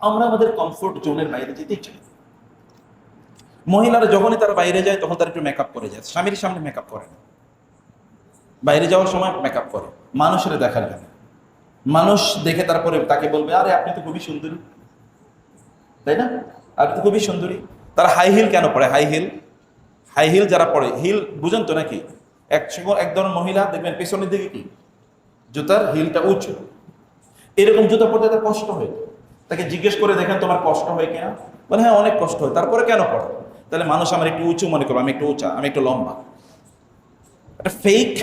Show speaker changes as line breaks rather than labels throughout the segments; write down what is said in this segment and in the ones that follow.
আমরা আমাদের কমফোর্ট জোনের বাইরে যেতেই চাই। মহিলারা যখনই তারা বাইরে যায়, তখন তারা একটু মেকআপ করে যায়। স্বামীর সামনে মেকআপ করে না। বাইরে যাওয়ার সময় মেকআপ করে। মানুষের দেখার জন্য। মানুষ দেখে তারপরে তাকে বলবে, আরে, আপনি তো খুবই সুন্দরী। তাই না? আপনি তো খুবই সুন্দরী। তারা হাই হিল কেন পড়ে? হাই হিল হাই হিল যারা পড়ে হিল বুঝেন তো নাকি? এক এক ধরনের মহিলা, দেখবেন পেছনের দিকে কি? জুতার হিলটা উঁচু। এরকম জুতা পড়তে তার কষ্ট হয়। তাকে জিজ্ঞেস করে দেখেন তোমার কষ্ট হয় কিনা? বলে হ্যাঁ অনেক কষ্ট হয়। তারপরে কেন পড়ো? তাহলে মানুষ আমার একটু উঁচু মনে করব, আমি একটু উঁচা, আমি একটু লম্বা। একটা ফেক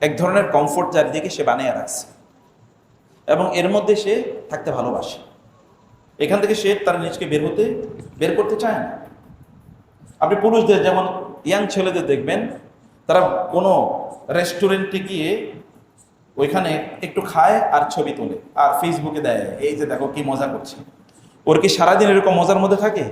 এক ধরনের কমফোর্ট চারিদিকে সে বানিয়ে রাখছে। এবং এর মধ্যে সে থাকতে ভালোবাসে। এখান থেকে সে তার নিজকে বের হতে, বের করতে চায় না। আপনি পুরুষদের, যেমন ইয়াং ছেলেদের দেখবেন, তারা কোনো রেস্টুরেন্টে গিয়ে ওইখানে একটু খায় আর ছবি তোলে, আর ফেসবুকে দেয়, এই যে দেখো কি মজা করছে। ওর কি সারাদিন এরকম মজার মধ্যে থাকে?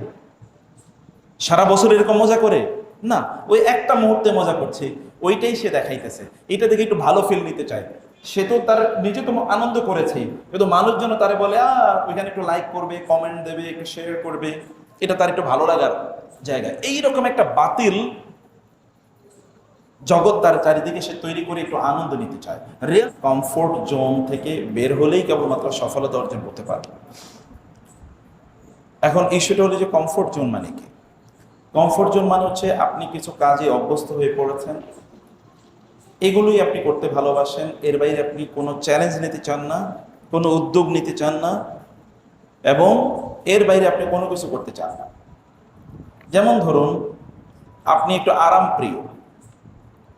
সারা বছর এরকম মজা করে? না, ওই একটা মুহূর্তে মজা করছে, ওইটাই সে দেখাইতেছে। এটা দেখে একটু ভালো ফিল নিতে চায়। সে তো তার নিজে তো আনন্দ করেছেই কিন্তু মানুষজন তারে বলে, আ, ওইখানে একটু লাইক করবে কমেন্ট দেবে, একটু শেয়ার করবে। এটা তার একটু ভালো লাগার জায়গা। এইরকম একটা বাতিল জগৎ তার চারিদিকে সে তৈরি করে একটু আনন্দ নিতে চায়। রিয়েল কমফোর্ট জোন থেকে বের হলেই কেবলমাত্র সফলতা অর্জন করতে পারবে। এখন ইস্যুটা হলো যে কমফোর্ট জোন মানে কি? কমফোর্ট জোন মানে হচ্ছে আপনি কিছু কাজে অভ্যস্ত হয়ে পড়েছেন। এগুলোই আপনি করতে ভালোবাসেন। এর বাইরে আপনি কোনো চ্যালেঞ্জ নিতে চান না, কোনো উদ্যোগ নিতে চান না এবং এর বাইরে আপনি কোনো কিছু করতে চান না। যেমন ধরুন, আপনি একটু আরাম প্রিয়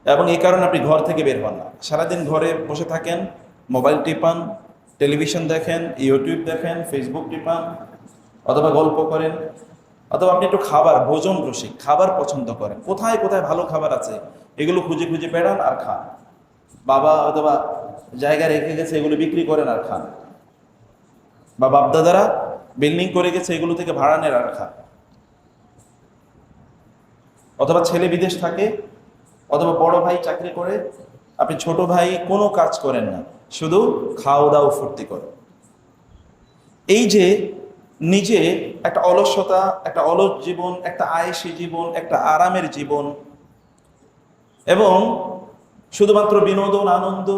এবং এই কারণে আপনি ঘর থেকে বের হন না। সারাদিন ঘরে বসে থাকেন, মোবাইল টিপান, টেলিভিশন দেখেন, ইউটিউব দেখেন, ফেসবুক টিপান, অথবা গল্প করেন, অথবা আপনি একটু খাবার, ভোজন রসিক, খাবার পছন্দ করেন। কোথায় কোথায় ভালো খাবার আছে, এগুলো খুঁজে খুঁজে বেড়ান আর খান। বাবা অথবা জায়গা রেখে গেছে, এগুলো বিক্রি করেন আর খান। বা বাপদাদারা বিল্ডিং করে গেছে, এগুলো থেকে ভাড়া নেন আর খান। অথবা ছেলে বিদেশ থাকে অথবা বড় ভাই চাকরি করে, আপনি ছোট ভাই কোনো কাজ করেন না, শুধু খাওয়া দাও ফুর্তি করে এই যে নিজে একটা অলসতা, একটা অলস জীবন, একটা আয়েসি জীবন, একটা আরামের জীবন, এবং শুধুমাত্র বিনোদন, আনন্দ,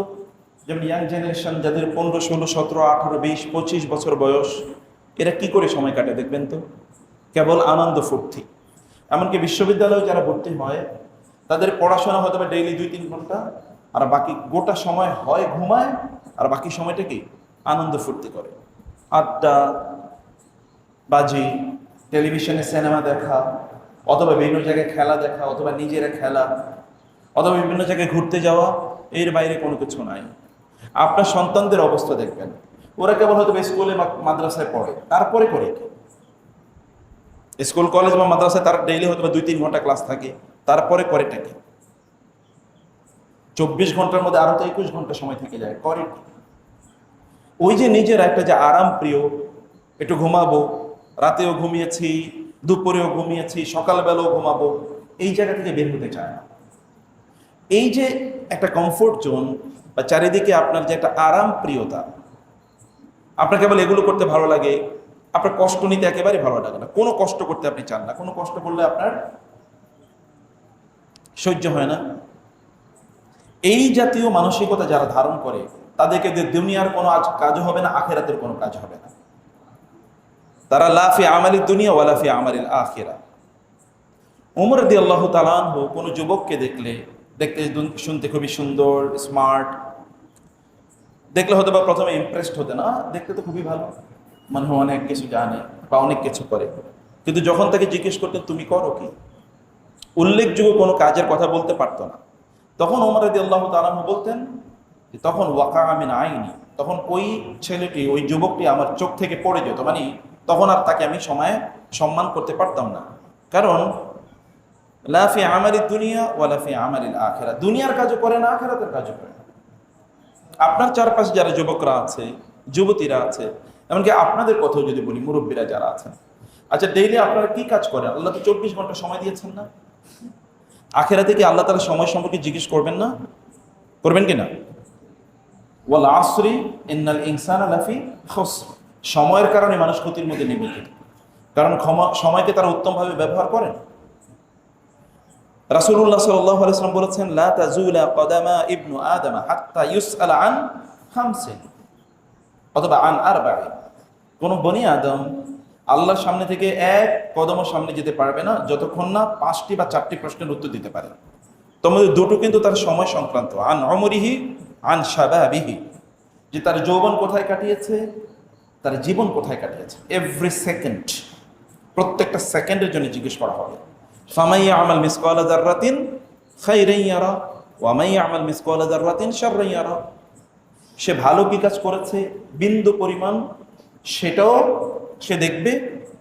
যেমন ইয়াং জেনারেশন যাদের পনেরো, ষোলো, সতেরো, আঠারো, বিশ, পঁচিশ বছর বয়স, এরা কি করে সময় কাটে দেখবেন তো? কেবল আনন্দ, ফুর্তি। এমনকি বিশ্ববিদ্যালয়ে যারা ভর্তি হয় তাদের পড়াশোনা হয়তো বা ডেইলি দুই তিন ঘণ্টা, আর বাকি গোটা সময় হয় ঘুমায়, আর বাকি সময়টা কি আনন্দ ফুর্তি করে। আড্ডা, বাজি টেলিভিশনে সিনেমা দেখা, অথবা বিভিন্ন জায়গায় খেলা দেখা, অথবা নিজেরা খেলা, অথবা বিভিন্ন জায়গায় ঘুরতে যাওয়া, এর বাইরে কোনো কিছু নাই। আপনার সন্তানদের অবস্থা দেখবেন। ওরা কেবল হয়তো স্কুলে বা মাদ্রাসায় পড়ে। তারপরে করে স্কুল কলেজ বা মাদ্রাসায় তার ডেইলি হয়তো দুই তিন ঘণ্টা ক্লাস থাকে। তারপরে করেটা কি? চব্বিশ ঘণ্টার মধ্যে আরও তো একুশ ঘণ্টা সময় থেকে যায় করে ওই যে নিজের একটা যে আরাম প্রিয়, একটু ঘুমাবো, রাতেও ঘুমিয়েছি, দুপুরেও ঘুমিয়েছি, সকালবেলাও ঘুমাবো, এই জায়গা থেকে বের হতে চায় না। এই যে একটা কমফোর্ট জোন বা চারিদিকে আপনার যে একটা আরাম প্রিয়তা আপনার কেবল এগুলো করতে ভালো লাগে, আপনার কষ্ট নিতে একেবারে ভালো লাগে না। কোনো কষ্ট করতে আপনি চান না, কোনো কষ্ট করলে আপনার সহ্য হয় না। এই জাতীয় মানসিকতা যারা ধারণ করে, তাদেরকে দুনিয়ার কোনো কাজ হবে না, আখেরাতের কোনো কাজ হবে না। তারা লাফি আমালি দুনিয়া ওয়ালাফি আমালিল আখেরা উমর দি আল্লাহ তালানহ কোনো যুবককে দেখলে, দেখতে শুনতে খুবই সুন্দর, স্মার্ট। দেখলে হয়তো বা প্রথমে ইমপ্রেসড হতে, না, দেখতে তো খুবই ভালো। মানে অনেক কিছু জানে বা অনেক কিছু করে। কিন্তু যখন তাকে জিজ্ঞেস করতেন, তুমি করো কি? উল্লেখযোগ্য কোনো কাজের কথা বলতে পারতো না। তখন ওমর রদি আল্লাহ তালাহ বলতেন তখন ওয়াকা আমিন আইনি, তখন ওই ছেলেটি, ওই যুবকটি আমার চোখ থেকে পড়ে যেত। মানে তখন আর তাকে আমি সময়ে সম্মান করতে পারতাম না। কারণ লাফি আমারি দুনিয়া ও ওয়ালাফি আমারিল আখেরা। দুনিয়ার কাজও করে না, আখেরাতের কাজও করে না। আপনার চারপাশে যারা যুবকরা আছে, যুবতীরা আছে, এমনকি আপনাদের কথাও যদি বলি, মুরব্বীরা যারা আছেন আচ্ছা ডেইলি আপনারা কি কাজ করেন? আল্লাহ তো চব্বিশ ঘণ্টা সময় দিয়েছেন না? আখেরাতে কি আল্লাহ তালা সময় সম্পর্কে জিজ্ঞেস করবেন না? করবেন কি না ওয়াল আসরি ইন্নাল ইনসান লাফি খসর। সময়ের কারণে মানুষ ক্ষতির মধ্যে নিবেদিত কারণ ক্ষমা, সময়কে তারা উত্তমভাবে ব্যবহার করেন। রাসূলুল্লাহ সাল্লাল্লাহু আলাইহি ওয়াসাল্লাম বলেছেন, লা তাজুলা কদামা ইবনু আদম হাত্তা ইউসআল আন খামসিন অথবা আন আরবাঈন কোন বনি আদম আল্লাহর সামনে থেকে এক কদম সামনে যেতে পারবে না, যতক্ষণ না পাঁচটি বা চারটি প্রশ্নের উত্তর দিতে পারে। তোমাদের দুটো কিন্তু তার সময় সংক্রান্ত। আন অমরিহি, আন সাবাবিহি। যে তার যৌবন কোথায় কাটিয়েছে, তার জীবন কোথায় কাটিয়েছে। এভরি সেকেন্ড প্রত্যেকটা সেকেন্ডের জন্য জিজ্ঞেস করা হবে। ফামাইয়া আমাল মিসকাল জাররাতিন খাইরান ইয়ারা ওয়ামাইয়া আমাল মিসকাল জাররাতিন শাররান ইয়ারা। সে ভালো কি কাজ করেছে? বিন্দু পরিমাণ সেটাও সে দেখবে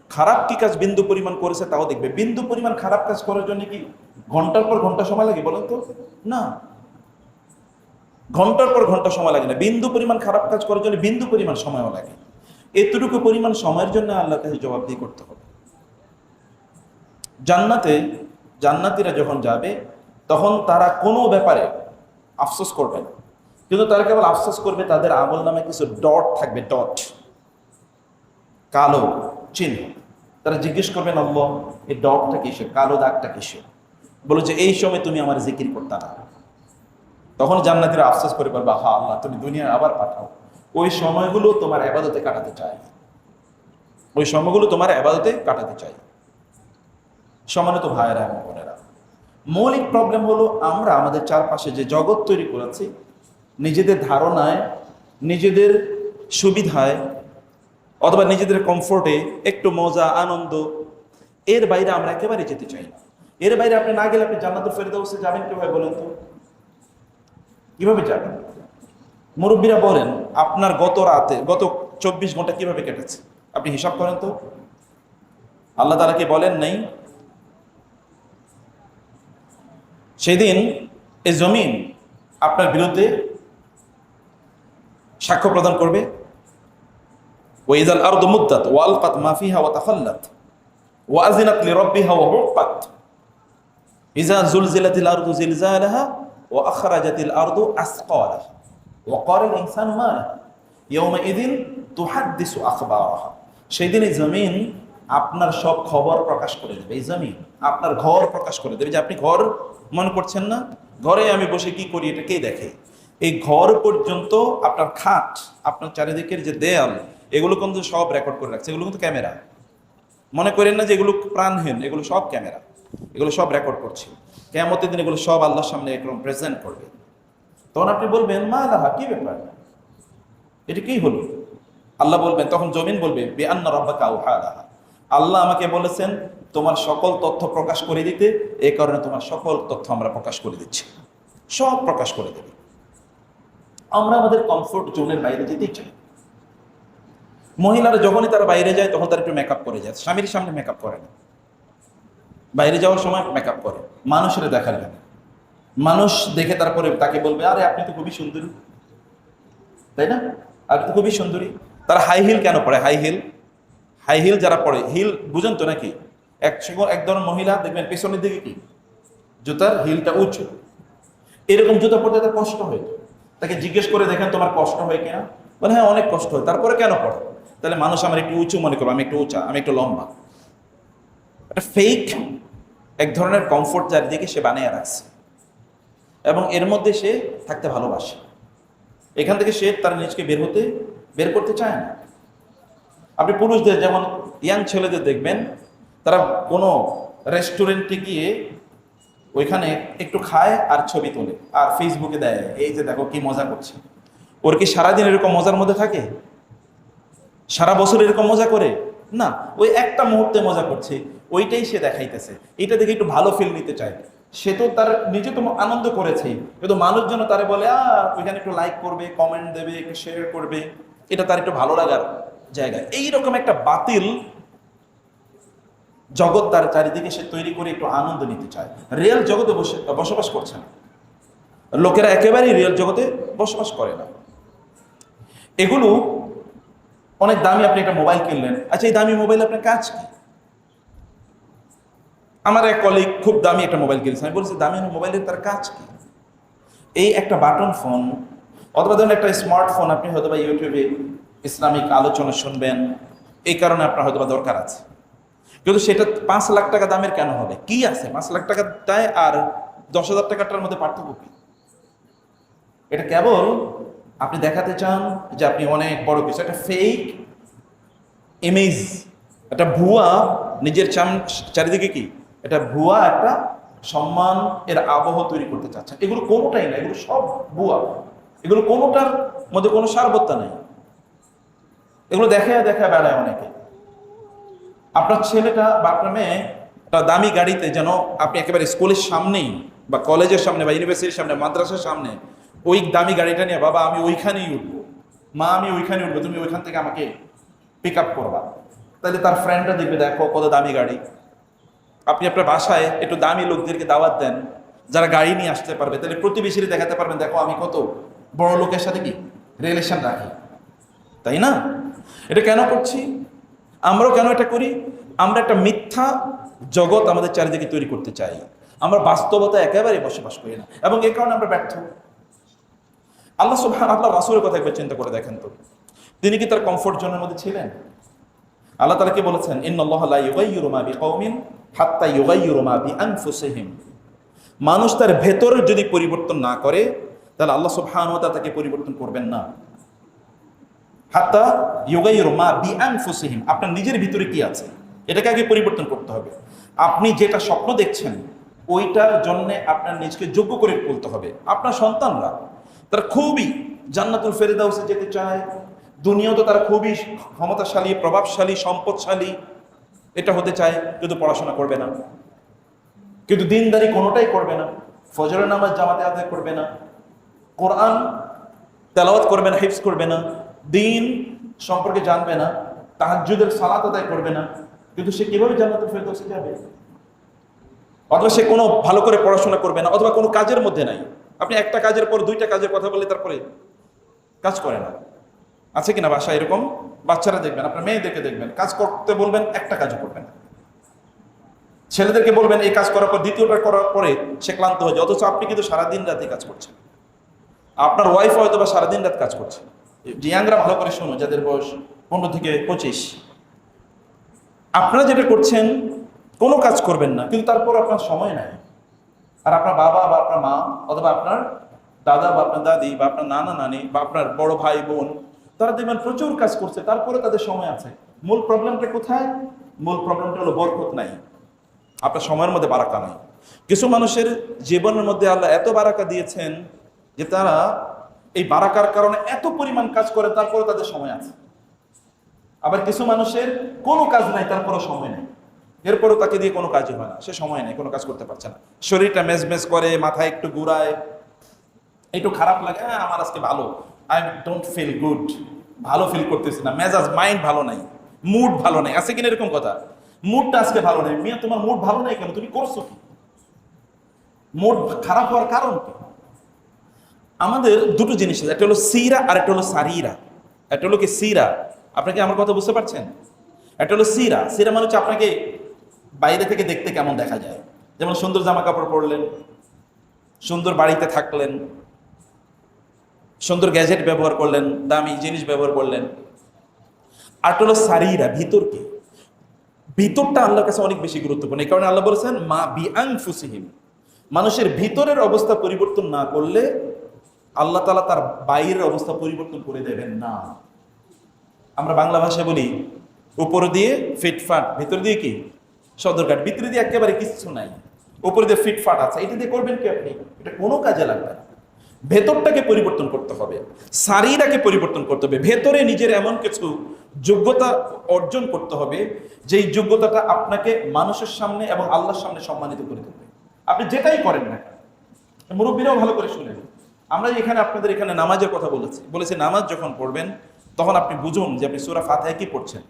খারাপ কি কাজ বিন্দু পরিমাণ করেছে তাও দেখবে। বিন্দু পরিমাণ খারাপ কাজ করার জন্য কি ঘণ্টার পর ঘণ্টা সময় লাগে বলেন তো? না। ঘণ্টার পর ঘণ্টা সময় লাগে না। বিন্দু পরিমাণ খারাপ কাজ করার জন্য বিন্দু পরিমাণ সময়ও লাগে। এতটুকু পরিমাণ সময়ের জন্য আল্লাহ কাছে জবাবদিহি করতে হবে। জান্নাতে, জান্নাতিরা যখন যাবে, তখন তারা কোনো ব্যাপারে আফসোস করবে না। কিন্তু তারা কেবল আফসোস করবে তাদের আমল নামে কিছু ডট থাকবে, ডট। কালো চিহ্ন। তারা জিজ্ঞেস করবেন, আল্লাহ, এই ডটটা কিসের? কালো দাগটা কিসের? বলো যে, এই সময় তুমি আমার জিকির করতে না। তখন জান্নাতিরা আফসোস করে বলবা হা আল্লাহ, তুমি দুনিয়া আবার পাঠাও। ওই সময়গুলো তোমার আবাদতে কাটাতে চাই। ওই সময়গুলো তোমার আবাদতে কাটাতে চাই। সমানিত ভাইয়েরা এবং বোনেরা, মৌলিক প্রবলেম হলো আমরা আমাদের চারপাশে যে জগৎ তৈরি করেছি, নিজেদের ধারণায়, নিজেদের সুবিধায় অথবা নিজেদের কমফোর্টে একটু মজা, আনন্দ, এর বাইরে আমরা একেবারে যেতে চাই না। এর বাইরে আপনি না গেলে আপনি জান্নাতুল ফেরদাউসে যাবেন কীভাবে বলেন তো? কীভাবে যাবেন? মুরব্বীরা বলেন, আপনার গত রাতে, গত চব্বিশ ঘণ্টা কীভাবে কেটেছে? আপনি হিসাব করেন তো। আল্লাহ তালাকে বলেন? নাই। সেদিন এই জমিন আপনার বিরুদ্ধে সাক্ষ্য প্রদান করবে। ওয়াইজাল আরদু মুদ্দাত ওয়ালকাত মা ফিহা ওয়া তাখাল্লাত ওয়া আযিনাত ওয়া যুলজিলাতিল আরদু জিলজালাহা ওয়া আখরাজাতিল আরদু ওয়া এই জমিন আপনার সব খবর প্রকাশ করে দেবে। এই জমিন আপনার ঘর প্রকাশ করে দেবে। যে আপনি ঘর মনে করছেন না? ঘরে আমি বসে কি করি এটা কে দেখে? এই ঘর পর্যন্ত আপনার খাট, আপনার চারিদিকের যে দেয়াল এগুলো কিন্তু সব রেকর্ড করে রাখছে। এগুলো কিন্তু ক্যামেরা মনে করেন না যে এগুলো প্রাণহীন, এগুলো সব ক্যামেরা এগুলো সব রেকর্ড করছে। কেমতের দিন এগুলো সব আল্লাহর সামনে একরকম প্রেজেন্ট করবে। তখন আপনি বলবেন, মা আল্লাহ কি ব্যাপার? এটা কি হলো? আল্লাহ বলবেন, তখন জমিন বলবে বে আন্না রব্বাকা আউহালাহা আল্লাহ আমাকে বলেছেন, তোমার সকল তথ্য প্রকাশ করে দিতে এই কারণে তোমার সকল তথ্য আমরা প্রকাশ করে দিচ্ছি। সব প্রকাশ করে দেবে। আমরা আমাদের কমফোর্ট জোনের বাইরে যেতেই চাই। মহিলারা যখনই তারা বাইরে যায়, তখন তারা একটু মেকআপ করে যায়। স্বামীর সামনে মেকআপ করে না। বাইরে যাওয়ার সময় মেকআপ করে। মানুষের দেখার জন্য। মানুষ দেখে তারপরে তাকে বলবে, আরে, আপনি তো খুবই সুন্দরী। তাই না? আপনি তো খুবই সুন্দরী। তারা হাই হিল কেন পড়ে? হাই হিল হাই হিল যারা পড়ে হিল বুঝেন তো নাকি? এক এক ধরনের মহিলা, দেখবেন পেছনের দিকে কি? জুতার হিলটা উঁচু। এরকম জুতা পড়তে তার কষ্ট হয়। তাকে জিজ্ঞেস করে দেখেন তোমার কষ্ট হয় কিনা? বলে হ্যাঁ অনেক কষ্ট হয়। তারপরে কেন পড়ো? তাহলে মানুষ আমার একটু উঁচু মনে করব, আমি একটু উঁচা, আমি একটু লম্বা। একটা ফেক এক ধরনের কমফোর্ট চারিদিকে সে বানিয়ে রাখছে। এবং এর মধ্যে সে থাকতে ভালোবাসে। এখান থেকে সে তার নিজকে বের হতে, বের করতে চায় না। আপনি পুরুষদের যেমন ইয়াং ছেলেদের দেখবেন, তারা কোনো রেস্টুরেন্টে গিয়ে ওইখানে একটু খায় আর ছবি তোলে, আর ফেসবুকে দেয়, এই যে দেখো কি মজা করছে। ওর কি সারাদিন এরকম মজার মধ্যে থাকে? সারা বছর এরকম মজা করে? না, ওই একটা মুহূর্তে মজা করছে, ওইটাই সে দেখাইতেছে। এটা দেখে একটু ভালো ফিল নিতে চায়। সে তো তার নিজে তো আনন্দ করেছেই কিন্তু মানুষজন তারে বলে, আ, ওইখানে একটু লাইক করবে কমেন্ট দেবে, একটু শেয়ার করবে। এটা তার একটু ভালো লাগার জায়গা। এইরকম একটা বাতিল জগৎ তার চারিদিকে সে তৈরি করে একটু আনন্দ নিতে চায়। রিয়েল জগতে বসে, বসবাস করছে না। লোকেরা একেবারেই রিয়েল জগতে বসবাস করে না। এগুলো অনেক দামি আপনি একটা মোবাইল কিনলেন। আচ্ছা এই দামি মোবাইল আপনার কাজ কি? আমার এক কলিগ খুব দামি একটা মোবাইল কিনেছে। আমি বলছি, দামি মোবাইলের তার কাজ কি? এই একটা বাটন ফোন অথবা ধরুন একটা স্মার্টফোন আপনি হয়তো বা ইউটিউবে ইসলামিক আলোচনা শুনবেন। এই কারণে আপনার হয়তো বা দরকার আছে। কিন্তু সেটা পাঁচ লাখ টাকা দামের কেন হবে? কি আছে? পাঁচ লাখ টাকা দেয় আর দশ হাজার টাকাটার মধ্যে পার্থক্য কি? এটা কেবল আপনি দেখাতে চান যে আপনি অনেক বড় কিছু, একটা ফেক ইমেজ একটা ভুয়া, নিজের চারিদিকে কি? এটা ভুয়া, একটা সম্মান এর আবহ তৈরি করতে চাচ্ছেন। এগুলো কোনোটাই না, এগুলো সব ভুয়া। এগুলো কোনোটার মধ্যে কোনো সারবত্তা নেই। এগুলো দেখে দেখা বেড়ায় অনেকে। আপনার ছেলেটা বা আপনার মেয়ে একটা দামি গাড়িতে যেন আপনি একেবারে স্কুলের সামনেই বা কলেজের সামনে বা ইউনিভার্সিটির সামনে, মাদ্রাসার সামনে ওই দামি গাড়িটা নিয়ে, বাবা, আমি ওইখানেই উঠবো। মা, আমি ওইখানে উঠবো। তুমি ওইখান থেকে আমাকে পিক আপ করবা। তাহলে তার ফ্রেন্ডরা দেখবে, দেখো, কত দামি গাড়ি। আপনি আপনার বাসায় একটু দামি লোকদেরকে দাওয়াত দেন, যারা গাড়ি নিয়ে আসতে পারবে। তাহলে প্রতিবেশীরা দেখাতে পারবেন, দেখো, আমি কত বড় লোকের সাথে কি রিলেশন রাখি। তাই না? এটা কেন করছি? আমরাও কেন এটা করি? আমরা একটা মিথ্যা জগৎ আমাদের চারিদিকে তৈরি করতে চাই। আমরা বাস্তবতা একেবারে বসবাস করি না। এবং এ কারণে আমরা ব্যর্থ। আল্লাহ সুবহান আল্লাহ রাসূলের কথা একবার চিন্তা করে দেখেন তো। তিনি কি তার কমফোর্ট জোনের মধ্যে ছিলেন? আল্লাহ তাআলা কি বলেছেন? ইউগাইয়িরু মানুষ তার ভেতর যদি পরিবর্তন না করে, তাহলে আল্লাহ তাআলা তাকে পরিবর্তন করবেন না। হাত্তা ইউগাইয়িরু মা বিআনফুসিহিম। আপনার নিজের ভিতরে কি আছে? এটাকে আগে পরিবর্তন করতে হবে। আপনি যেটা স্বপ্ন দেখছেন, ওইটার জন্য আপনার নিজকে যোগ্য করে তুলতে হবে। আপনার সন্তানরা তারা খুবই জান্নাতুল ফেরেদাউসে যেতে চায়। দুনিয়াও তো তারা খুবই ক্ষমতাশালী, প্রভাবশালী, সম্পদশালী। এটা হতে চায়, কিন্তু পড়াশোনা করবে না। কিন্তু দিনদারি কোনোটাই করবে না। ফজরের নামাজ জামাতে আদায় করবে না। কোরআন তেলাওয়াত করবে না, হিফজ করবে না। দিন সম্পর্কে জানবে না। তাহাজ্জুদের সালাত আদায় করবে না। কিন্তু সে কীভাবে জান্নাতুল ফেরদৌসে যাবে? অথবা সে কোনো ভালো করে পড়াশোনা করবে না, অথবা কোনো কাজের মধ্যে নাই। আপনি একটা কাজের পর দুইটা কাজের কথা বললে তারপরে কাজ করে না। আছে কিনা বাসা এরকম? বাচ্চারা দেখবেন, আপনার মেয়েদেরকে দেখবেন, কাজ করতে বলবেন, একটা কাজও করবেন ছেলেদেরকে বলবেন, এই কাজ করার পর দ্বিতীয়টা করার পরে সে ক্লান্ত হয়ে যায়, অথচ আপনি কিন্তু সারাদিন রাতে কাজ করছেন। আপনার ওয়াইফ হয়তো বা সারাদিন রাত কাজ করছে। ইয়াংরা ভালো করে শোনো, যাদের বয়স পনেরো থেকে পঁচিশ। আপনারা যেটা করছেন, কোনো কাজ করবেন না, কিন্তু তারপর আপনার সময় নাই। আর আপনার বাবা বা আপনার মা, অথবা আপনার দাদা বা আপনার দাদি বা আপনার নানা নানি বা আপনার বড় ভাই, বোন, তারা দেখবেন প্রচুর কাজ করছে। তারপরে তাদের সময় আছে। মূল প্রবলেমটা কোথায়? মূল প্রবলেমটা হলো বরকত নাই। আপনার সময়ের মধ্যে বারাকা নাই। কিছু মানুষের জীবনের মধ্যে আল্লাহ এত বারাকা দিয়েছেন যে তারা এই বারাকার কারণে এত পরিমাণ কাজ করে তারপরে তাদের সময় আছে। আবার কিছু মানুষের কোনো কাজ নাই তারপরে সময় নেই। এরপরও তাকে দিয়ে কোনো কাজই হয় না। সে সময় নেই, কোনো কাজ করতে পারছে না। শরীরটা মেজমেজ করে, মাথায় একটু ঘুরায়। একটু খারাপ লাগে হ্যাঁ আমার আজকে ভালো। আই ডোন্ট ফিল গুড ভালো ফিল করতেছি না। মেজাজ মাইন্ড ভালো নাই। মুড ভালো নাই। আছে কিনা এরকম কথা? মুডটা আজকে ভালো নেই। মিয়া, তোমার মুড ভালো নাই কেন? তুমি করছ কি? মুড খারাপ হওয়ার কারণ কি? আমাদের দুটো জিনিস আছে। একটা হলো সিরা আর একটা হলো সারিরা। একটা হলো কি সিরা? আপনাকে আমার কথা বুঝতে পারছেন? একটা হলো সিরা। সিরা মানে হচ্ছে আপনাকে বাইরে থেকে দেখতে কেমন দেখা যায়? যেমন সুন্দর জামা কাপড় পরলেন, সুন্দর বাড়িতে থাকলেন, সুন্দর গ্যাজেট ব্যবহার করলেন, দামি জিনিস ব্যবহার করলেন। আর সারিরা, ভিতরকে। ভিতরটা আল্লাহর কাছে অনেক বেশি গুরুত্বপূর্ণ। এই কারণে আল্লাহ বলেছেন, মা বিআং ফুসিহিম মানুষের ভিতরের অবস্থা পরিবর্তন না করলে আল্লাহ তালা তার বাইরের অবস্থা পরিবর্তন করে দেবেন না। আমরা বাংলা ভাষায় বলি, উপর দিয়ে ফিটফাট, ভিতর দিয়ে কি? সদরঘাট, ভিতরে দিয়ে একেবারে কিচ্ছু নাই। উপরে দিয়ে ফিটফাট আছে। এটা দিয়ে করবেন কি আপনি? এটা কোনো কাজে লাগবে না। ভেতরটাকে পরিবর্তন করতে হবে। শারীরাকে পরিবর্তন করতে হবে। ভেতরে নিজের এমন কিছু যোগ্যতা অর্জন করতে হবে, যেই যোগ্যতাটা আপনাকে মানুষের সামনে এবং আল্লাহর সামনে সম্মানিত করে দেবে আপনি যেটাই করেন না মুরব্বীরাও ভালো করে শুনেন। আমরা এখানে আপনাদের এখানে নামাজের কথা বলেছি বলেছি নামাজ যখন পড়বেন, তখন আপনি বুঝুন যে আপনি সুরা ফাতেহা কি পড়ছেন।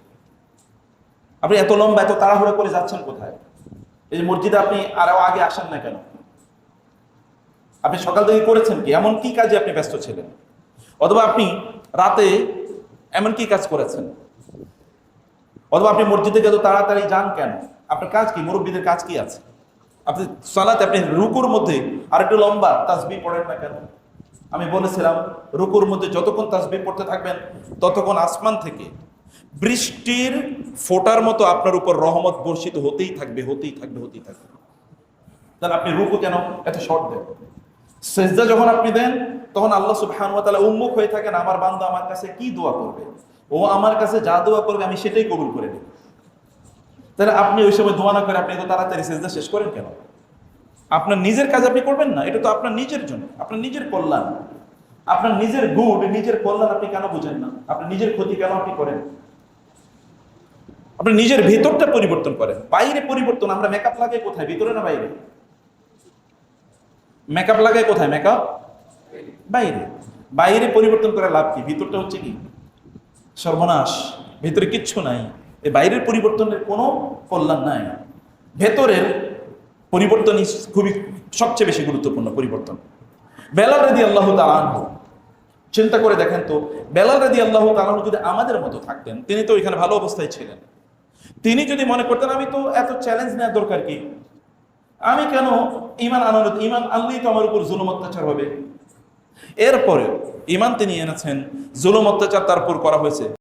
আপনি এত লম্বা, এত তাড়াহুড়ো করে যাচ্ছেন কোথায়? এই যে মসজিদে আপনি আরও আগে আসেন না কেন? আপনি সকাল থেকে করেছেন কি? এমন কি কাজে আপনি ব্যস্ত ছিলেন? অথবা আপনি রাতে এমন কি কাজ করেছেন? অথবা আপনি মসজিদে গেলে তাড়াতাড়ি যান কেন? আপনার কাজ কি? মুরব্বীদের কাজ কি আছে? আপনি সালাতে, আপনি রুকুর মধ্যে আর একটু লম্বা তাসবি পড়েন না কেন? আমি বলেছিলাম, রুকুর মধ্যে যতক্ষণ তাসবিহ পড়তে থাকবেন, ততক্ষণ আসমান থেকে বৃষ্টির ফোটার মতো আপনার উপর রহমত বর্ষিত হতেই থাকবে হতেই থাকবে হতেই থাকবে। তাহলে আপনি রুকু কেন? এত শর্ট দেন সেজদা যখন আপনি দেন, তখন আল্লাহ তাআলা উন্মুখ হয়ে থাকেন, আমার বান্দা আমার কাছে কি দোয়া করবে? ও আমার কাছে যা দোয়া করবে, আমি সেটাই কবুল করে নেব। তাহলে আপনি ওই সময় দোয়া না করে আপনি তো তাড়াতাড়ি সেজদা শেষ করেন কেন? আপনার নিজের কাজ আপনি করবেন না, এটা তো আপনার নিজের জন্য, আপনার নিজের কল্যাণ। আপনার নিজের গুড নিজের কল্যাণ আপনি কেন বুঝেন না? আপনার নিজের ক্ষতি কেন আপনি করেন? আপনি নিজের ভেতরটা পরিবর্তন করেন। বাইরে পরিবর্তন, আমরা মেকআপ লাগাই কোথায়? ভিতরে না বাইরে? মেকআপ লাগাই কোথায়? মেকআপ বাইরে। বাইরে পরিবর্তন করে লাভ কি? ভিতরটা হচ্ছে কি? সর্বনাশ। ভেতরে কিচ্ছু নাই। এই বাইরের পরিবর্তনের কোনো কল্যাণ নাই। ভেতরের পরিবর্তনই খুবই, সবচেয়ে বেশি গুরুত্বপূর্ণ পরিবর্তন। বেলাল রাদি আল্লাহ তালানহ চিন্তা করে দেখেন তো, বেলাল রাদি আল্লাহ তালানহ যদি আমাদের মতো থাকতেন, তিনি তো এখানে ভালো অবস্থায় ছিলেন। তিনি যদি মনে করতেন, আমি তো এত চ্যালেঞ্জ নেওয়ার দরকার কি? আমি কেন ইমান আনন্দ ইমান আনলেই তো আমার উপর জুলুম অত্যাচার হবে? এরপরে ইমান তিনি এনেছেন, জুলুম অত্যাচার তার উপর করা হয়েছে।